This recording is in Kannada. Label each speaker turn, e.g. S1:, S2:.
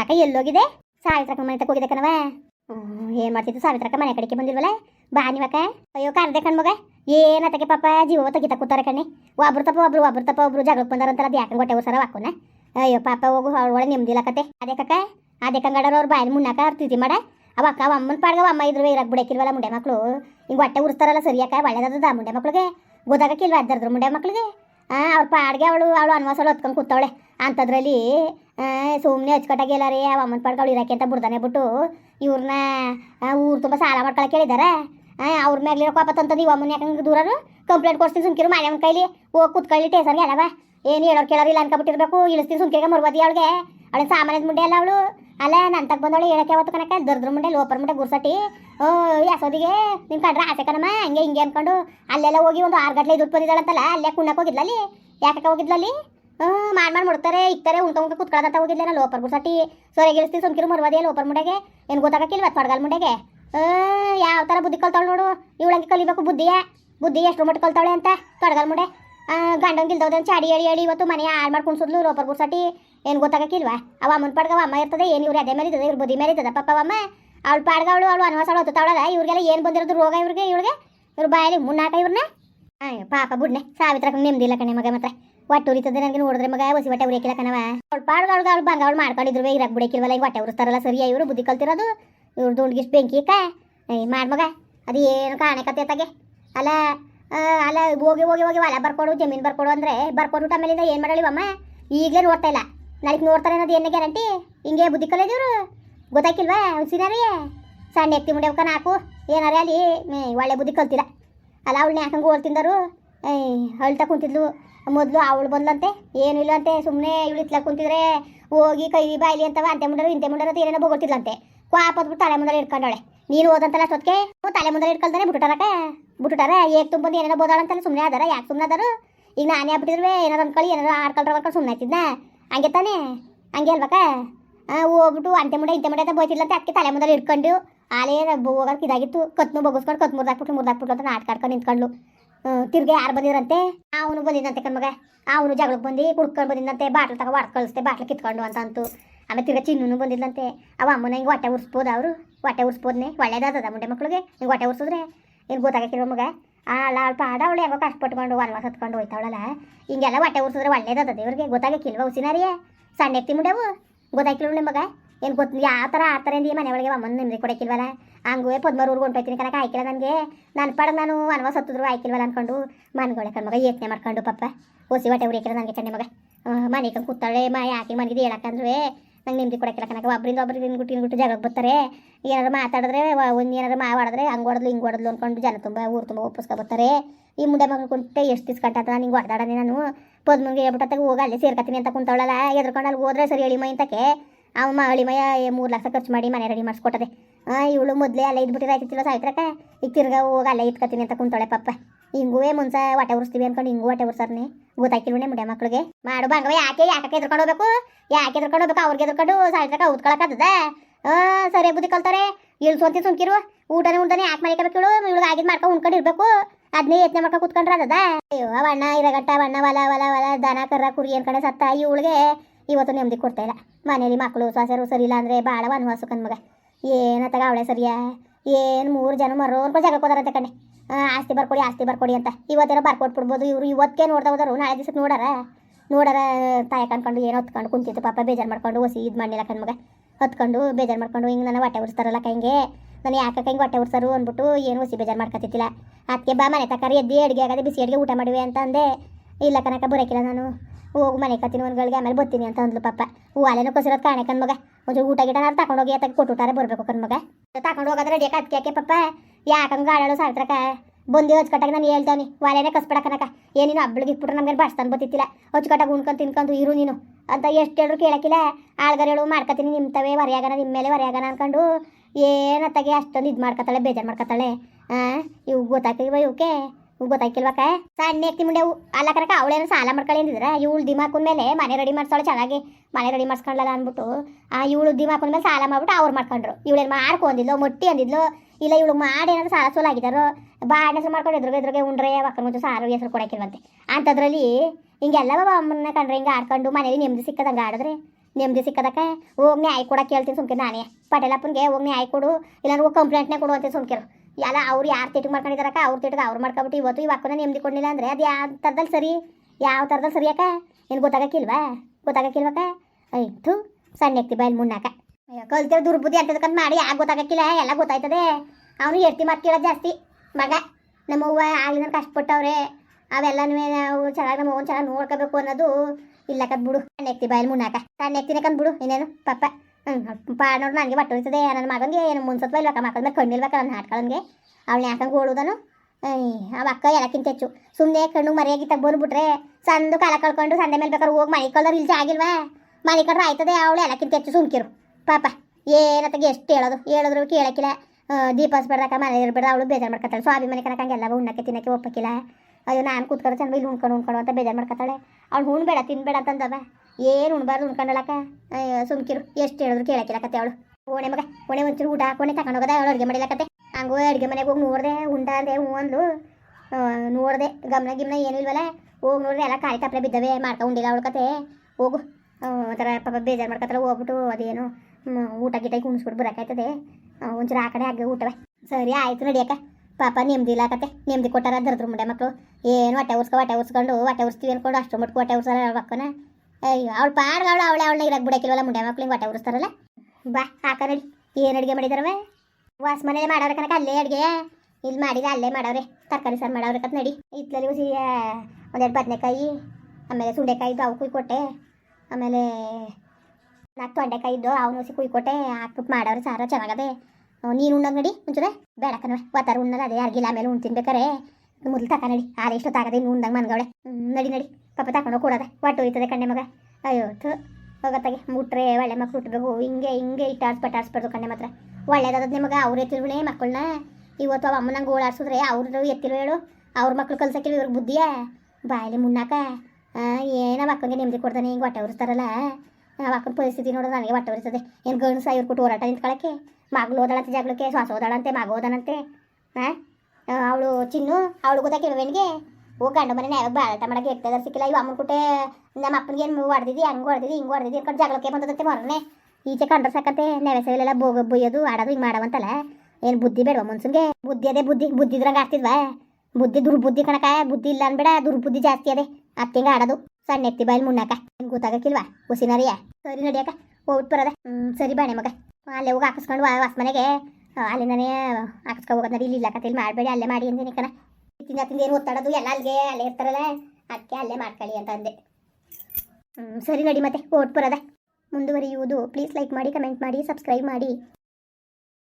S1: ಅಕ್ಕ ಎಲ್ಲೋಗಿದೆ? ಸಾವಿತ್ರಕ್ಕ ಮನೆ ತಕ್ಕ ಹೋಗಿದೆ ಕಣವ ಏನ್ ಮಾಡ್ತಿತ್ತು ಸಾವಿತ್ರಕ್ಕ ಮನೆ ಕಡೆಗೆ ಬಂದಿಲ್ವಲ್ಲ? ಬಾ ನೀವಕ್ಕ. ಅಯ್ಯೋ ಕರ್ದೆ ಕಣ್ ಮಗ. ಏನತ್ತಕ್ಕೆ ಪಾಪ? ಜೀವ ತೆಗಿತ ಕೂತಾರ ಕಣ್ಣಿ ಒಬ್ರು ತಪ್ಪ, ಒಬ್ರು ಒಬ್ರು ತಪ್ಪ, ಒಬ್ರು ಜಗಳಕ್ಕೆ ಬಂದಾರಂತಾರ ಅದು ಯಾಕೆ ಹೊಟ್ಟೆ ಉಸಾರ ಹಾಕೋನ ಅಯ್ಯೋ, ಪಾಪ, ಹೋಗು ಒಳಗೆ ನೆಮ್ಮದಿಲ್ಲ ಕತೆ. ಅದೇ ಕಕ್ಕ, ಅದೇ ಕಂಗಡರ ಅವ್ರ ಬಾಯಲ್ಲಿ ಮುನ್ನಾಕ ಅರ್ತಿದ್ದಿ ಮಾಡ. ಅವ ಅಕ್ಕ ಅಮ್ಮನ ಪಾಡ್ಗ ಅಮ್ಮ ಇದ್ರು ಇರಕ್ ಬಿಡಕ್ಕಿಲ್ವಲ್ಲ ಮುಂಡೆ ಮಕ್ಕಳು ಹಿಂಗೆ ಹೊಟ್ಟೆ ಉರಿಸ್ತಾರಲ್ಲ ಸರಿಯಾಕ ಒಳ್ಳೇದದ ಮುಂಡೆ ಮಕ್ಳಿಗೆ? ಗೊತ್ತಾಗಕ್ಕಿಲ್ವ ಅದ್ದರ್ದ್ರು ಮುಂಡೆ ಮಕ್ಳಿಗೆ? ಅವ್ರ ಪಾಡ್ಗೆ ಅವಳು ಅವಳು ಅನ್ವಾಸಳು ಹೊತ್ಕೊಂಡು ಕೂತವಳೆ. ಅಂಥದ್ರಲ್ಲಿ ಸುಮ್ಮನೆ ಹಚ್ಕಟ್ಟಾಗಿ ಎಲ್ಲ ರೀ ಅವ ಅಮ್ಮನ ಪಡ್ಕೊಳ್ಳಿ ಇರಕ್ಕೆ ಅಂತ ಬಿಡ್ತಾನೆ ಬಿಟ್ಟು ಇವ್ರನ್ನ ಊರು ತುಂಬ ಸಾಲ ಮಾಡ್ಕೊಳಕ್ಕೆ ಹೇಳಿದಾರೆ. ಅವ್ರ ಮ್ಯಾಗ್ಲಿರೋ ರೊಕ್ಕ ತಂತಂದು ಇವ ಅಮ್ಮನ ಯಾಕಂಗೆ ದೂರರು? ಕಂಪ್ಲೇಂಟ್ ಕೊಡ್ತೀನಿ ಸುಮ್ಕಿರು ಅವ್ನ ಕೈಲಿ. ಹೋಗಿ ಕುತ್ಕೊಳ್ಳಿ ಟೇಸನ್ಗೆ ಅಲ್ಲವ ಏನು ಹೇಳೋರು ಕೇಳೋರು ಇಲ್ಲ ಅನ್ಕೊಬಿಟ್ಟಿರ್ಬೇಕು, ಇಳಿಸ್ತೀನಿ ಸುಮ್ಕಿಗೆ ಮರುವತಿ ಅವಳಿಗೆ. ಅವಳೆ ಸಾಮಾನ್ಯದ ಮುಂಡೆ ಅಲ್ಲ ಅವಳು. ಅಲ್ಲ ನನ್ನ ತಗ ಬಂದವಳು ಹೇಳಕ್ಕೆ ಅವತ್ತು ಕನಕ ದರ್ದ್ರ ಮುಂಡೆ, ಲೋಪರ್ ಮುಂಡೆ ಗುರ್ಸಟಿ ಓ ಯಾಸೋದಿಗೆ ನಿನ್ ಕಂಡ್ರೆ ಆಸೆ ಕಣಮ್ಮ, ಹಂಗೆ ಹಿಂಗೆ ಅನ್ಕೊಂಡು ಅಲ್ಲೆಲ್ಲ ಹೋಗಿ ಒಂದು ಆರು ಗಂಟೆ ದುಡ್ಡು ಬಂದಿದ್ದಾಳಂತಲ್ಲ, ಅಲ್ಲೇ ಕುಣ್ಣಕ್ಕೆ ಹೋಗಿದ್ಲಲ್ಲಿ? ಯಾಕಕ್ಕ ಹೋಗಿದ್ಲ ಅಲ್ಲಿ ಹ್ಞೂ ಮಾಡಿ ಮಾಡಿ ಮುಡ್ತಾರೆ, ಇಕ್ತಾರೆ ಉಂಟು ಉಣ್ಕೊಂಡು ಹೋಗಿದ್ಲೆ ನಾನು ಲೋಪರ್ ಗುರ್ಸಟಿ ಸೊರೆ ಗಿಳಿಸ್ತಿ ಸುಮ್ಕಿರು ಮರ್ವಾದೆ ಲೋಪರ್ ಮುಂಡೆಗೆ ಏನು ಗೊತ್ತಾಗಕ್ಕಿಲ್ವ ತೊಡಗಲ್ ಮುಂಡೆಗೆ ಯಾವ ಥರ ಬುದ್ಧಿ ಕಲ್ತಾವಳು ನೋಡು. ಇವಳಂಗೆ ಕಲಿಬೇಕು ಬುದ್ಧಿಯ. ಬುದ್ಧಿ ಎಷ್ಟು ಮಟ್ಟ ಕಲ್ತಾಳೆ ಅಂತ ತೊಡಗಲ್ ಮುಂಡೆ ಗಂಡಂಗೆ ಅಂತ ಚಾಡಿ ಹೇಳಿ ಹೇಳಿ ಇವತ್ತು ಮನೆ ಹಾಳು ಮಾಡಿ ಸುದ್ಲು ಲೋಪರ್ ಗುರ್ಸಟಿ ಏನು ಗೊತ್ತಾಗಕ್ಕಿಲ್ವಾ? ಅವ ಅಮ್ಮನ ಪಾಡ್ಗ ಅಮ್ಮ ಇರ್ತದೆ, ಏನು ಇವ್ರು ಅದೇ ಮೇಲೆ ಇರ್ತದೆ ಇವ್ರ ಬುದ್ಧಿ ಮೇಲೆ ಇರ್ತದೆ ಪಪ್ಪ ಅಮ್ಮ. ಅವಳು ಪಾಡ್ಗ ಅವಳು ಅವಳು ಅನವಾಸ ಇವರಿಗೆಲ್ಲ ಏನು ಬಂದಿರೋದು ರೋಗ ಇವ್ರಿಗೆ ಇವ್ರಿಗೆ? ಇವ್ರ ಬಾಯಲ್ಲಿ ಮುನ್ನಾಕ ಇವ್ರನ್ನ ಪಾಪ ಬುಡ್ನೆ ಸಾವಿತ್ರ ನೆಮ್ಮದಿಲ್ಲ ಕಣೆ ಮಗ ಮಾತ್ರ. ಹೊಟ್ಟೆ ಉರಿತದೆ ನನಗೆ ನೋಡಿದ್ರೆ ಮಗ, ಹೊಸಿ ಹೊಟ್ಟೆ ಉರಿಯಕ್ಕಿಲ್ಲ ಕಣವ ಅವ್ಳು ಪಾಡ್ದು ಅವ್ಳ್ದು ಅವ್ಳು ಬಂಗ ಅವ್ಳು ಮಾಡ್ಕೊಂಡಿದ್ರು ಇರಕ್ಕೆ ಬಿಡಕ್ಕಿಲ್ವಲ್ಲ ಈಗ ಹೊಟ್ಟೆ ಉರಿಸ್ತಾರಲ್ಲ ಸರಿಯಾ ಇವರು? ಬುದ್ಧಿ ಕಲ್ತಿರೋದು? ಇವ್ರು ದುಂಡ್ಗಿಷ್ಟು ಬೆಂಕಿ ಕಾ ಮಾಡ್ ಮಗ, ಅದು ಏನು ಕಾಣೆ ಕತೆ ತಗೆ? ಅಲ್ಲ ಅಲ್ಲ, ಹೋಗಿ ಹೋಗಿ ಹೋಗಿ ಹೊಲ ಬರ್ಕೊಡು, ಜಮೀನು ಬರ್ಕೊಡು ಅಂದರೆ ಬರ್ಕೊಟ್ಟು ಆಮೇಲಿಂದ ಏನು ಮಾಡಲಿ ಅಮ್ಮ? ಈಗಲೇ ನೋಡ್ತಾ ಇಲ್ಲ. ನಾಳೆಗೆ ನೋಡ್ತಾರೆ ಅನ್ನೋದು ಏನು ಗ್ಯಾರಂಟಿ? ಹಿಂಗೆ ಬುದ್ಧಿ ಕಲಿಯೋದಿವ್ರು ಗೊತ್ತಾಕಿಲ್ವಾ ಹುಸಿನಾರಿ ಸಣ್ಣ ಎತ್ತಿ ಮುಂಡೆ ಅವಕ್ಕ ನಾಕು. ಏನಾರ ಅಲ್ಲಿ ಒಳ್ಳೆ ಬುದ್ಧಿ ಕಲ್ತಿಲ್ಲ. ಅಲ್ಲ, ಅವಳನ್ನ ಯಾಕಂಗೆ ಓಡ್ತಿಂದರು ಅಳ್ತಾ ಕುಂತಿದ್ಲು. ಮೊದಲು ಅವಳು ಬಂದಂತೆ, ಏನು ಅಂತೆ ಸುಮ್ಮನೆ ಇವಳು ಇತ್ಲ ಕುಂತಿದ್ರೆ ಹೋಗಿ ಕೈ ಬಾಯಿಲಿ ಅಂತವ, ಅಂತೆ ಮುಂಡರು, ಇಂತೆ ಮುಂಡರು ಅಂತ ಏನೇನೋ ಬೊಗೊಳ್ತಿದ್ಲಂತೆ ಕ್ವಾಪದ್ಬಿಟ್ಟು ತಲೆ ಮುಂದೆ ಇಟ್ಕೊಂಡಳೆ ನೀನು ಓದಂತಲ್ಲ ಅಷ್ಟೊತ್ತಿಗೆ ತಲೆ ಮುಂದೆ ಇಟ್ಕೊಳ್ತಾನೆ ಬಿಟ್ಟುಟಾರಕ ಬಿಟ್ಟುಟಾರೆ ಏಕ್ ತುಂಬಂದು, ಏನೇನೋ ಬೋದಾಳಂತಲ್ಲ ಸುಮ್ಮನೆ ಅದಾರ ಯಾಕೆ ಸುಮ್ಮನೆ ಅದಾರು ಈಗ ನಾನೇ ಆಗ್ಬಿಟ್ಟಿದ್ರೆ ಏನಾರು ಅನ್ಕೊಳ್ಳಿ ಏನಾರು ಆಡ್ಕೊಳ್ರ ಬರ್ಕೊಂಡು ಸುಮ್ಮನೆ ಆಯ್ತಿದ್ನ ಹಂಗೆ ತಾನೇ? ಹಂಗೆ ಅಲ್ವಕ್ಕ? ಹೋಗ್ಬಿಟ್ಟು ಅಂತೆ ಮುಂಡೆ, ಇಂತೆ ಮುಂಡೆ ಅಂತ ಬೋಯ್ತಿದ್ಲಂತೆ ಅದಕ್ಕೆ ತಲೆ ಮುಂದೆ ಇಟ್ಕೊಂಡು, ಆಲೇ ಹೋಗೋಕೆ ಇದಾಗಿತ್ತು. ಕತ್ನು ಬಗ್ಗಿಸ್ಕೊಂಡು ಕತ್ ಮುರ್ದಾಕ್ಬಿಟ್ಟು ಮುರ್ದಾಕ್ಬಿಟ್ಟು ಅಂತ ನಾಟಕ ಆಡ್ಕೊಂಡು ನಿಂತ್ಕೊಂಡು ತಿರ್ಗಿ ಯಾರು ಬಂದಿರಂತೆ ಅವನು ಬಂದಿದ್ದಂತೆ ಕಣ್ಮಗ ಅವನು ಜಗಳಕ್ಕೆ ಬಂದು ಕುಡ್ಕೊಂಡು ಬಂದಿದ್ದಂತೆ ಬಾಟ್ಲು ತಗೋ ವಾಟ್ ಕಳಿಸ್ತೆ ಬಾಟ್ಲು ಕಿತ್ಕೊಂಡು ಅಂತ ಅಂತು. ಆಮೇಲೆ ತಿರ್ಗಿ ಚಿನ್ನೂ ಬಂದಿದ್ದಂತೆ ಅವ ಅಮ್ಮನ ಹಿಂಗೆ ಹೊಟ್ಟೆ ಉರ್ಸ್ಬೋದು ಅವರು? ಹೊಟ್ಟೆ ಉರ್ಸ್ಬೋದ್ನೆ? ಒಳ್ಳೇದಾದ ಮುಂಡೆ ಮಕ್ಳಿಗೆ? ಹಿಂಗೆ ಹೊಟ್ಟೆ ಉರ್ಸಿದ್ರೆ ಏನು ಗೊತ್ತಾಗಕ್ಕಿರೋ ಮಗ? ಆಳ ಆಳ್ ಪಾಡ, ಅವಳು ಹೆಂಗೋ ಕಷ್ಟಪಟ್ಕೊಂಡು ವನವಾಸ ಹತ್ಕೊಂಡು ಹೋಯ್ತಾವಳಲ್ಲ. ಹಿಂಗೆಲ್ಲ ಹೊಟ್ಟೆ ಉರ್ಸಿದ್ರೆ ಒಳ್ಳೇದಾದ ಇವ್ರಿಗೆ ಗೊತ್ತಾಗಕ್ಕಿಲ್ವ ಉಸಿನಾರಿಯೇ? ಸಣ್ಣ ಎತ್ತಿ ಮುಂಡೆವು ಗೊತ್ತಾಯ್ತಿಲ್ಲ ಮಗ? ಏನು ಗೊತ್ತು, ಯಾವ ಥರ ಆಡ್ತಾರೆ ಅಂದಿ ಮನೆ ಒಳಗೆ? ಅಮ್ಮನ ನೆಮ್ಮದಿ ಕೊಡಕ್ಕಿಲ್ವಲ್ಲ? ಹಂಗೂ ಪದ್ಮರೂರ್ಗೆ ಹೊಂಟೋಯ್ತೀನಿ ಕನಕ ಆಯ್ಕಿಲ್ಲ ನನಗೆ. ನನ್ನ ಪಾಡಗ್ ನಾನು ಅನ್ವಾಸ ಹತ್ತಿದ್ರು ಆಯ್ಕಿಲ್ವಲ್ಲ ಅನ್ಕೊಂಡು. ಮನ್ಗೊಳೆ ಕಣ್ಮಗ ಯೋಚನೆ ಮಾಡ್ಕೊಂಡು ಪಪ್ಪ ಓಸಿ ಹೊಟ್ಟೆ ಉರಿಯಕ್ಕಿಲ್ಲ ನನಗೆ ಚಂಡೆ ಮಗ. ಮನೆ ಕಂಡು ಕೂತಾಳೆ, ಮಾ, ಯಾಕೆ ಮನೆಗೆ ಹೇಳಕ್ಕಂದ್ರೆ ನಂಗೆ ನಿಮ್ದು ಕೊಡಕ್ಕಿಲ್ಲ ಕನಕ ಒಬ್ರಿಂದ ಒಬ್ರಿಗೆ ಇನ್ಗುಟ್ಟು ಇನ್ಗುಟ್ಟು ಜಗಳಕ್ಕೆ ಬರ್ತಾರೆ ಏನಾದ್ರು ಮಾತಾಡಿದ್ರೆ ಒಂದು ಏನಾದ್ರು ಮಾವಾಡಿದ್ರೆ ಹಂಗೆ ಹೊಡೆದ್ಲು, ಹಿಂಗೆ ಹೊಡೆದ್ಲು ಅಂದ್ಕೊಂಡು ಜನ ತುಂಬ, ಊರು ತುಂಬ ಒಪ್ಪಿಸ್ಕೊ ಬರ್ತಾರೆ ಈ ಮುಂದೆ ಮಗಳು ಕುಂಟೆ ಎಷ್ಟು ಕಟ್ಟಾತ ನಾನು ಹಿಂಗೆ ಹೊಡೆದಾಡನೆ ನಾನು. ಪದ್ಮಂಗೆ ಹೇಳ್ಬಿಟ್ಟು ಹೋಗಿ ಅಲ್ಲೇ ಸೇರ್ಕತ್ತೀನಿ ಅಂತ ಕುಂತವಳಲ್ಲ, ಎದ್ರಕೊಂಡು ಅಲ್ಲಿ ಹೋದ್ರೆ ಸರಿ ಹೇಳಿ ಮೈ ಅಂತಕ್ಕೆ ಅವ ಮ ಅಳಿಮಯ ಮೂರು ಲಕ್ಷ ಖರ್ಚು ಮಾಡಿ ಮನೆ ರೆಡಿ ಮಾಡಿಸ್ಕೊಟ್ಟದೆ. ಇವಳು ಮೊದಲೇ ಅಲ್ಲೇ ಇದ್ಬಿಟ್ಟಿರ ಆಯ್ತಿತ್ತಿಲ್ಲ ಸಾಯ್ತ್ರಕ್ಕ ಈಗ ತಿರ್ಗ ಹೋಗಿ ಅಲ್ಲೇ ಇತ್ಕತೀನಿ ಅಂತ ಕುಂತಾಳೆ ಪಪ್ಪ. ಹಿಂಗೂ ಮುಂಚೆ ಹೊಟ್ಟೆ ಉರಿಸ್ತೀವಿ ಅನ್ಕೊಂಡು ಹಿಂಗೂ ಹೊಟ್ಟೆ ಉರ್ಸರ್ನಿ ಗೊತ್ತಾಕಿಲ್ವೇ ಮುಡಿಯ ಮಕ್ಳಿಗೆ? ಮಾಡು ಬಂಗವ, ಯಾಕೆ ಯಾಕೆ ಎದ್ರಕೊಂಡು ಹೋಗ್ಬೇಕು? ಯಾಕೆ ಎದ್ರಕೊಂಡು ಹೋಗ್ಬೇಕು? ಅವ್ರಿಗೆ ಎದ್ಕೊಂಡು ಸಾಯ್ತ್ರಕ್ಕ ಉತ್ಕೊಳಕತ್ತದ ಹಾಂ ಸರಿ ಬುದ್ಧಿ ಕಲ್ತಾರೆ ಇಳ್ಸೋಂತಿ ಸುಮ್ಕಿರು. ಊಟನೇ ಉಂಟಾನೆ ಯಾಕೆ ಮಾಡ್ಕೋಬೇಕು ಇವಳು? ಇವಳಿಗೆ ಆಗಿದ್ ಮಾಡ್ಕೊಂಡು ಉಣ್ಕೊಂಡು ಇರ್ಬೇಕು ಅದನ್ನೇ ಯತ್ನೆ ಮಾಡ್ಕೊಂಡು ಕುತ್ಕೊಂಡ್ರೆ ಅದದ ಅಯ್ಯೋ ಅವಣ್ಣ ಇರಗಟ್ಟ ಬಣ್ಣ ವಲ ವಲ ವಲ, ದನ, ಕರ್ರ, ಕುರಿ ಅನ್ಕಡೆ ಸತ್ತ. ಇವಳಿಗೆ ಇವತ್ತು ನೆಮ್ಮದಿ ಕೊಡ್ತಾ ಇಲ್ಲ. ಮನೇಲಿ ಮಕ್ಕಳು ಸೊಸೆರು ಸರಿ ಇಲ್ಲ ಅಂದರೆ ಭಾಳ ವನವಾಸ ಕಣ್ಮಗ ಏನತ್ತಾಗ ಅವಳೆ ಸರಿಯಾ? ಏನು ಮೂರು ಜನ ಮರೋ ಅನ್ಕೊಂಡು ಜಾಗ ಕಣ್ಣೆ. ಆ, ಆಸ್ತಿ ಬರ್ಕೊಡಿ ಆಸ್ತಿ ಬರ್ಕೊಡಿ ಅಂತ. ಇವತ್ತೇನೋ ಬರ್ಕೊಟ್ಬಿಡ್ಬೋದು ಇವರು ಇವತ್ತೇ ನೋಡ್ತಾ ಹೋದರು ನಾಳೆ ದಿವಸಕ್ಕೆ ನೋಡಾರ? ನೋಡಾರ ತಾಯಿ ಕಣ್ಕೊಂಡು ಏನು ಹೊತ್ಕೊಂಡು ಕುಂತಿತ್ತು ಪಾಪ ಬೇಜಾರು ಮಾಡ್ಕೊಂಡು ಹೊಸಿ ಇದು ಮಾಡಿಲ್ಲ ಕಣ್ಮಗ ಹೊತ್ಕೊಂಡು ಬೇಜಾರು ಮಾಡ್ಕೊಂಡು ಹಿಂಗೆ ನನ್ನ ಹೊಟ್ಟೆ ಉರಿಸ್ತಾರಲ್ಲ ಕೈಗೆ. ನಾನು ಯಾಕೆ ಕೈಗೆ ಹೊಟ್ಟೆ ಉರ್ಸರು ಅಂದ್ಬಿಟ್ಟು ಏನು ಹೊಸಿ ಬೇಜಾರು ಮಾಡ್ಕೊತಿದ್ದಿಲ್ಲ ಅದಕ್ಕೆ ಬಾ ಮನೆ ತಕ್ಕರಿ ಎದ್ದು ಅಡುಗೆ ಆಗದೆ ಬಿಸಿ ಅಡುಗೆ ಊಟ ಮಾಡಿವೆ ಅಂತ ಅಂದೆ. ಇಲ್ಲ ಕನಕ ಬರೋಕಿಲ್ಲ ನಾನು. ಹೋಗು ಮನೆ ಕತ್ತೀನಿ ಒಂದ್ಗಳಿಗೆ ಆಮೇಲೆ ಬರ್ತೀನಿ ಅಂತ ಅಂದ್ಲು ಪಾಪ ಹೂ, ಅಲ್ಲೇನೋ ಕಸಿರೋದು ಕಾಣೆ ಕಣ್ಮಗ ಒಂದು ಊಟ ಗಿಟ ನಾನು ತಗೊಂಡೋಗಿ ಅತ್ತಾಗ ಕೊಟ್ಟುಟಾರೆ ಬರಬೇಕು ಕಣ್ಮಗ ತಗೊಂಡು ಹೋಗೋದ್ರೆ ರೆಡಿ ಅದಕ್ಕೆ ಪಾಪ ಯಾಕಂಗೆ ಗಾಡಾಡು ಸಾತ್ರಕ ಬಂದು ಹಚ್ಕಟ್ಟಾಗ ನಾನು ಹೇಳ್ತಾವ್ನಿ ಒಲೆನೇ ಕಸ್ಬಿಡಕನಕ ಏನೇನು ಹಬ್ಬಳಿಗೆ ಇಟ್ಬಿಟ್ರೆ ನಮ್ಗೆ ಬಡ್ಸ್ತಾನೆ ಬತ್ತಿತ್ತಿಲ್ಲ ಹಚ್ಕಟ್ಟಾಗ ಉಣ್ಕೊಂಡು ತಿನ್ಕೊಂಡು ಇರು ನೀನು. ಅಂತ ಎಷ್ಟು ಹೇಳಿದ್ರು ಕೇಳಕ್ಕಿಲ್ಲ. ಆಳ್ಗರೇಳು ಮಾಡ್ಕೊತೀನಿ ನಿಮ್ತವೆ ಹೊರೆಯಾಗನ ನಿಮ್ಮ ಮೇಲೆ ಹೊರೆಯಾಗನ ಅನ್ಕೊಂಡು ಏನತ್ತಾಗೆ ಅಷ್ಟೊಂದು ಇದು ಮಾಡ್ಕೊತಾಳೆ ಬೇಜಾರು ಆ, ಇವು ಗೊತ್ತಾಕಿಲ್ವ ಇವಕ್ಕೆ ಇವು ಗೊತ್ತಾಕಿಲ್ವಕ್ಕ ಸಣ್ಣ ಎಕ್ತಿ ಮುಂಡೆವು ಅಲ್ಲ ಕನಕ ಅವಳೇನು ಸಾಲ ಮಾಡ್ಕೊಳ್ಳಿ ಅಂದಿದ್ರ, ಇವಳು ದಿಮಾಕುನ್ ಮೇಲೆ ಮನೆ ರೆಡಿ ಮಾಡ್ಸೋಳು ಚೆನ್ನಾಗಿ. ಮನೆ ರೆಡಿ ಮಾಡಿಸ್ಕೊಳ್ಳಲ್ಲ ಅಂದ್ಬಿಟ್ಟು, ಆ ಇವಳು ದಿಮಾಕುನ್ ಮೇಲೆ ಸಾಲ ಮಾಡ್ಬಿಟ್ಟು ಅವ್ರು ಮಾಡ್ಕೊಂಡ್ರು. ಇವಳೇನು ಮಾಡ್ಕೊಂಡಿದ್ಲು ಮೊಟ್ಟಿ ಅಂದಿದ್ಲು. ಇಲ್ಲ ಇವಳು ಮಾಡಿ ಏನಾದ್ರು ಸಾಲ ಸೋಲ್ ಆಗಿದ್ದಾರೋ ಬಾಡ್ ಹೆಸರು ಮಾಡ್ಕೊಂಡು ಎದುರುಗೆ ಎದುರುಗೆ ಉಂಡ್ರೆ, ಅಕ್ಕನ ಮುಂಚೆ ಸಾರು ಹೆಸರು ಕೊಡಕ್ಕಿಲ್ವಂತೆ. ಅಂಥದ್ರಲ್ಲಿ ಹಿಂಗೆಲ್ಲ ಅಮ್ಮನ್ನ ಕಂಡ್ರೆ ಹಿಂಗೆ ಆಡ್ಕೊಂಡು ಮನೇಲಿ ನೆಮ್ಮದಿ ಸಿಕ್ಕದಂಗೆ ಆಡಿದ್ರೆ? ನೆಮ್ಮದಿ ಸಿಕ್ಕದಕ್ಕೆ ಹೋಗಿ ನ್ಯಾಯ ಕೊಡಕ್ಕೆ ಹೇಳ್ತೀನಿ ಸುಮ್ಕೆ ನಾನೇ. ಪಟೇಲಪ್ಪನಿಗೆ ಹೋಗಿ ನ್ಯಾಯ ಕೊಡು ಇಲ್ಲ ಕಂಪ್ಲೇಂಟ್ನೇ ಕೊಡು ಅಂತ ಸುಮ್ಕಿರು. ಎಲ್ಲ ಅವ್ರು ಯಾರು ತೇಟಿಗೆ ಮಾಡ್ಕೊಂಡಿದಾರಕ್ಕ ಅವ್ರ ತಿಟ್ಟಿಗೆ ಅವ್ರು ಮಾಡ್ಕೊಬಿಟ್ಟು ಇವತ್ತು ಇವಾಗ ಅಕ್ಕನ ನೆಮ್ಮದಿ ಕೊಡಲಿಲ್ಲ ಅಂದರೆ ಅದು ಯಾವ ಥರದಲ್ಲಿ ಸರಿ? ಯಾವ ಥರದಲ್ಲಿ ಸರಿ ಅಕ್ಕ? ಏನು ಗೊತ್ತಾಗಕ್ಕಿಲ್ವಾ? ಗೊತ್ತಾಗಕ್ಕಿಲ್ವಕ್ಕ? ಐ ಸಣ್ಣ ಎಕ್ತಿ ಬಾಯಲ್ಲಿ ಮುನ್ನಾಕ ಕಲ್ತಿರೋ ದುರ್ಬುದ್ಧಿ ಅಂತದಕ್ಕಂತ ಮಾಡಿ ಯಾಕೆ ಗೊತ್ತಾಗಕ್ಕಿಲ್ಲ? ಎಲ್ಲ ಗೊತ್ತಾಯ್ತದೆ. ಅವನು ಎರ್ತಿ ಮಾತು ಕೇಳೋದು ಜಾಸ್ತಿ. ಮಗ ನಮ್ಮವ್ವ ಆಗ್ಲಿಂದ ಕಷ್ಟಪಟ್ಟವ್ರೆ. ಅವೆಲ್ಲನೂ ನಾವು ಚೆನ್ನಾಗಿ ನಮ್ಮ ಅವ್ವನ ಚೆನ್ನಾಗಿ ನೋಡ್ಕೋಬೇಕು ಅನ್ನೋದು ಇಲ್ಲಕ್ಕದ್ ಬಿಡು. ಸಣ್ಣ ಎಕ್ತಿ ಬಾಯಲ್ಲಿ ಮುನ್ನಾಕ ಸಣ್ಣ ಎತ್ತಿನಕಂದ್ ಬಿಡು ಇನ್ನೇನು ಪಾಪ ಪಾಡೋರು ನನಗೆ ಬಟ್ಟೆ ಹೊಡಿತದೆ ನನ್ನ ಮಗನಿಗೆ ಏನು ಮುನ್ಸತ್ವ ಇಲ್ವಕ್ಕ ಮಕ್ಕಳ ಮೇಲೆ ಕಣ್ಣಿಲ್ವಕ್ಕ ನನ್ನ ಹಾಟ್ಗಳನ್ಗೆ ಅವ್ನು ಯಾಕಂಗೆ ಓಡುದನು ಆ ಅಕ್ಕ ಎಲ್ಲಕ್ಕಿಂತ ಹೆಚ್ಚು ಸುಮ್ಮನೆ ಕಣ್ಣು ಮರೆಯಾಗಿ ಬಂದ್ಬಿಟ್ರೆ ಸಂದು ಕಾಲ ಕಳ್ಕೊಂಡು ಸಂಡೆ ಮೇಲೆ ಬೇಕಾದ್ರೆ ಹೋಗಿ ಮನೆ ಕಳ್ದವ್ರು ಇಲ್ಲಿ ಆಗಿಲ್ವಾ ಮನೆ ಕಳ್ರೆ ಆಯ್ತದೆ ಅವಳು ಎಲ್ಲಕ್ಕಿಂತ ಹೆಚ್ಚು ಸುಮ್ಕಿರು ಪಾಪ ಏನತ್ತಾಗ ಎಷ್ಟು ಹೇಳೋದು ಹೇಳಿದ್ರು ಕೇಳಕ್ಕಿಲ್ಲ ದೀಪಸ್ ದೀಪ ಹಚ್ಬಿಡ್ದಾಕ ಮನೆ ಇರ್ಬಿಡ ಅವಳು ಬೇಜಾರು ಮಾಡ್ಕೊತಾಳೆ ಸ್ವಾಭಿಮಾನಿ ಕನಕಂಗೆ ಎಲ್ಲ ಉಣ್ಣಕ್ಕೆ ತಿನ್ನಕ್ಕೆ ಒಪ್ಪಕ್ಕಿಲ್ಲ ಅಯ್ಯೋ ನಾನು ಕೂತ್ಕೊಂಡು ಚಂದ ಇಲ್ಲಿ ಉಣ್ಕೊಂಡು ಉಣ್ಕೊಂಡು ಅಂತ ಬೇಜಾರು ಮಾಡ್ಕೊತಾಳೆ ಅವ್ಳು ಉಣ್ಬೇಡ ತಿನ್ಬೇಡ ಅಂತಂದವ ಏನು ಉಣ್ಬಾರ್ದು ಉಣ್ಕೊಂಡಳಕ್ಕ? ಸುಮ್ಕಿರು. ಎಷ್ಟು ಹೇಳಿದ್ರು ಕೇಳಕ್ಕಿಲ್ಲ ಕತೆ ಅವಳು. ಓಣೆ ಮಗ, ಓಣೆ ಒಂಚೂರು ಊಟ ಕೋಣೆ ತಕೊಂಡು ಹೋಗದ ಅವಳು ಅಡುಗೆ ಮಾಡಿಲ್ಲಕತ್ತೆ. ಹಂಗೋ ಅಡುಗೆ ಮನೆಗೆ ಹೋಗಿ ನೋಡಿದೆ ಉಂಡ ಅಂದೆ, ಹ್ಞೂ ಅಂದ್ಲು. ನೋಡಿದೆ, ಗಮನ ಗಿಮ್ನ ಏನಿಲ್ವಲ್ಲ ಹೋಗಿ ನೋಡಿದ್ರೆ ಎಲ್ಲ ಕಾಯಿ ತಪ್ಪಲೆ ಬಿದ್ದವೆ ಮಾಡ್ಕೊ ಉಂಡಿಲ್ಲ ಅವಳ ಕತೆ. ಹೋಗು. ಒಂಥರ ಪಾಪ ಬೇಜಾರು ಮಾಡ್ಕತ್ತಲ್ಲ ಹೋಗ್ಬಿಟ್ಟು ಅದೇನು ಊಟ ಗಿಟ ಕುಣಿಸ್ಬಿಟ್ಟು ಬರೋಕಾಯ್ತದೆ. ಒಂಚೂರು ಆ ಕಡೆ, ಹಾಗೆ ಊಟವೆ ಸರಿ, ಆಯ್ತು ನಡಿಯಕ್ಕ ಪಾಪ ನೆಮ್ಮದಿ ಇಲ್ಲ ಕತೆ. ನೆಮ್ಮದಿ ಕೊಟ್ಟಾರ ದರ್ದ್ರ ಮುಂಡೆ ಮಕ್ಕಳು ಏನು ಹೊಟ್ಟೆ ಉರ್ಸ್ಕೊ ಹೊಟ್ಟೆ ಉರ್ಸ್ಕೊಂಡು ಹೊಟ್ಟೆ ಉರ್ಸ್ತೀವಿ ಅನ್ಕೊಂಡು ಅಷ್ಟು ಮಟ್ಕು ಹೊಟ್ಟೆ ಉರ್ಸಲ್ಲ ಅಕ್ಕನ. ಅಯ್ಯೋ, ಅವಳು ಪಾಡ್ಗಳು ಅವಳೆ ಅವಳನ್ನ ಇರಕ್ಕೆ ಬಿಡಕ್ಕಿಲ್ವಲ್ಲ, ಮುಂಡೆ ಮಕ್ಳಿಗೆ ಹೊಟ್ಟೆ ಉರಿಸ್ತಾರಲ್ಲ? ಬಾ ಹಾಕ ಏನು ಅಡುಗೆ ಮಾಡಿದಾರವೆ? ವಾಸ್ ಮನೇಲಿ ಮಾಡವ್ರೆ ಕನಕ ಅಲ್ಲೇ ಅಡುಗೆ. ಇಲ್ಲಿ ಮಾಡಿದ ಅಲ್ಲೇ ಮಾಡವ್ರೆ ತರಕಾರಿ ಸಾರು ಮಾಡವ್ರೆ ಕತ್ ನಡಿ. ಇತ್ತಲ್ಲಿ ಉಸಿ ಒಂದೆರಡು ಬದನೆಕಾಯಿ, ಆಮೇಲೆ ಸುಂಡೆಕಾಯಿ ಇದ್ದು ಅವು ಕುಯ್ಕೊಟ್ಟೆ. ಆಮೇಲೆ ನಾಲ್ಕು ತೊಂಡೆಕಾಯಿ ಇದ್ದು ಅವನು ಕುಯ್ ಕುಯ್ಕೊಟ್ಟೆ. ಹಾಕ್ಬಿಟ್ಟು ಮಾಡವ್ರೆ ಸಾರು ಚೆನ್ನಾಗದೆ ನೀನು ಉಣ್ಣೋದು ನಡಿ ಮುಂಚೆ ಬೇಡ ಒತ್ತಾರ ಉಣ್ಣೋದು ಅದೇ ಅರ್ಗಿಲ್ಲ ಆಮೇಲೆ ಉಣ್ ತಿನ್ಬೇಕಾರೆ. ಮೊದಲು ತಕ ನಡಿ. ಆದ್ರೆ ಎಷ್ಟು ತಾಕದೆ ಉಂದಂಗೆ ಮನ್ಗವಳೆ. ನಡಿ ನಡಿ. ಪಾಪ ತಾಕೊಂಡು ಕೊಡೋದ. ಒಟ್ಟು ಹೋಯ್ತದೆ ಕಣ್ಣೆ ಮಗ. ಅಯ್ಯೋ, ಥು. ಹೋಗತ್ತಾಗೆ. ಮುಟ್ರೆ ಒಳ್ಳೆ ಮಕ್ಳು ಹುಟ್ಟಬೇಕು ಹಿಂಗೆ. ಹಿಂಗೆ ಇಟ್ಟಾಡ್ಸ್ ಪಟ್ಟಾಡ್ಸ್ಬಾರ್ದು ಕಣ್ಣೆ ಮಾತ್ರ. ಒಳ್ಳೇದಾದ ನಿಮಗೆ. ಅವ್ರು ಎತ್ತಿಲ್ವೇ ಮಕ್ಕಳನ್ನ ಇವತ್ತು ಅವ ಅಮ್ಮನಂಗೆ ಓಡಾಡ್ಸಿದ್ರೆ ಅವ್ರದ್ದು ಎತ್ತಿಲ್ವ ಹೇಳು. ಅವ್ರ ಮಕ್ಳು ಕಲ್ಸಕ್ಕೆ ಇವ್ರಿಗೆ ಬುದ್ಧಿಯ? ಬಾಯಲ್ಲಿ ಮುನ್ನಾಕ ಏನೋ ಮಕ್ಕಳಿಗೆ ನೆಮ್ಮದಿ ಕೊಡ್ತಾನೆ? ಹಿಂಗೆ ಹೊಟ್ಟೆ ಉರಿಸ್ತಾರಲ್ಲ. ನಾವು ಅಕ್ಕನ ಪರಿಸ್ಥಿತಿ ನೋಡಿದ್ರೆ ನನಗೆ ಹೊಟ್ಟೆ ಉರಿಸ್ತದೆ. ಏನು ಗಣಸ ಇವ್ರು ಕೊಟ್ಟು ಹೋರಾಟ ನಿಂತ್ಕೊಳ್ಳೋಕ್ಕೆ ಮಗಳು ಓದಾಳಂತೆ ಜಗಳಕ್ಕೆ ಶ್ವಾಸ ಓದಾಳಂತೆ ಮಗ ಓದಾನಂತೆ ಹಾಂ ಅವಳು ಚಿನ್ನು, ಅವಳು ಗೊತ್ತಾಕಿಲ್ಲ ವೆಣ್ಗೆ? ಓ, ಗಂಡ ಮನೆ ಯಾವಾಗ ಬಾಳಟ ಮಾಡಕ್ಕೆ ಇರ್ತದ ಸಿಕ್ಕಿಲ್ಲ. ಇವು ಅಮ್ಮನ ಕುಟ್ಟೆ ನಮ್ಮ ಅಪ್ಪನಿಗೆ ಏನು ಹೊಡೆದಿದ್ದು ಹಂಗೆ ಹೊಡೆದಿದ್ದು ಹಿಂಗೆ ಹೊಡೆದಿದ್ದು ಅನ್ಕೊಂಡು ಜಗಳಕ್ಕೆ ಬಂದದಂತೆ ಮೊರನೆ ಈಚೆ ಕಂಡ್ರೆ ಸಾಕಂತೆ ನೆವೆಸಲೆಲ್ಲ ಬೋಗ ಬೊಯ್ಯೋದು, ಆಡೋದು, ಹಿಂಗೆ ಮಾಡವಂತಲ್ಲ. ಏನು ಬುದ್ಧಿ ಬೇಡವ ಮನ್ಸನ್ಗೆ? ಬುದ್ಧಿ ಅದೇ, ಬುದ್ಧಿ ಬುದ್ಧಿ ಇದ್ರಂಗೆ ಆಗ್ತಿದ್ವಾ? ಬುದ್ಧಿ ದುರ್ಬುದ್ಧಿ ಕಣಕ ಬುದ್ಧಿ ಇಲ್ಲ ಅನ್ಬೇಡ, ದುರ್ಬುದ್ಧಿ ಜಾಸ್ತಿ ಅದೇ. ಅತ್ತಿಂಗ ಆಡೋದು. ಸಣ್ಣ ಎತ್ತಿ ಬಾಯಿಲ್ ಮುನ್ನಾಕ ನಿಮ್ಗೆ ಗೊತ್ತಾಗಕ್ಕಿಲ್ವಾ ಹುಸಿನರಿಯ ಸರಿ ನಡಿಯಕ್ಕ ಹೋಗ್ಬಿಟ್ಟು ಬರೋದ. ಹ್ಞೂ ಸರಿ ಬಾಣೆ ಮಗ. ಅಲ್ಲೇ ಹೋಗಿ ಹಾಕಿಸ್ಕೊಂಡು ವಾಸ್ ಮನೆಗೆ. ಅಲ್ಲಿಂದನೇ ಹಾಕಿಸ್ಕೊ ಹೋಗೋದು ಇಲ್ಲಿ ಇಲ್ಲ ಕತೆ ಮಾಡಬೇಡಿ, ಅಲ್ಲೇ ಮಾಡಿ ಅಂದೇನಿ ಕಣ. ತಿಂದ ತಿಂದ ಏನು ಒತ್ತಾಡೋದು ಎಲ್ಲ ಅಲ್ಲಿಗೆ, ಅಲ್ಲೇ ಇರ್ತಾರಲ್ಲ. ಅದಕ್ಕೆ ಅಲ್ಲೇ ಮಾಡ್ಕೊಳ್ಳಿ ಅಂತ ಅಂದೆ. ಸರಿ ನಡಿ ಮತ್ತೆ, ಓಟ್ ಬರೋದ. ಮುಂದುವರಿಯುವುದು ಪ್ಲೀಸ್ ಲೈಕ್ ಮಾಡಿ ಕಮೆಂಟ್ ಮಾಡಿ ಸಬ್ಸ್ಕ್ರೈಬ್ ಮಾಡಿ.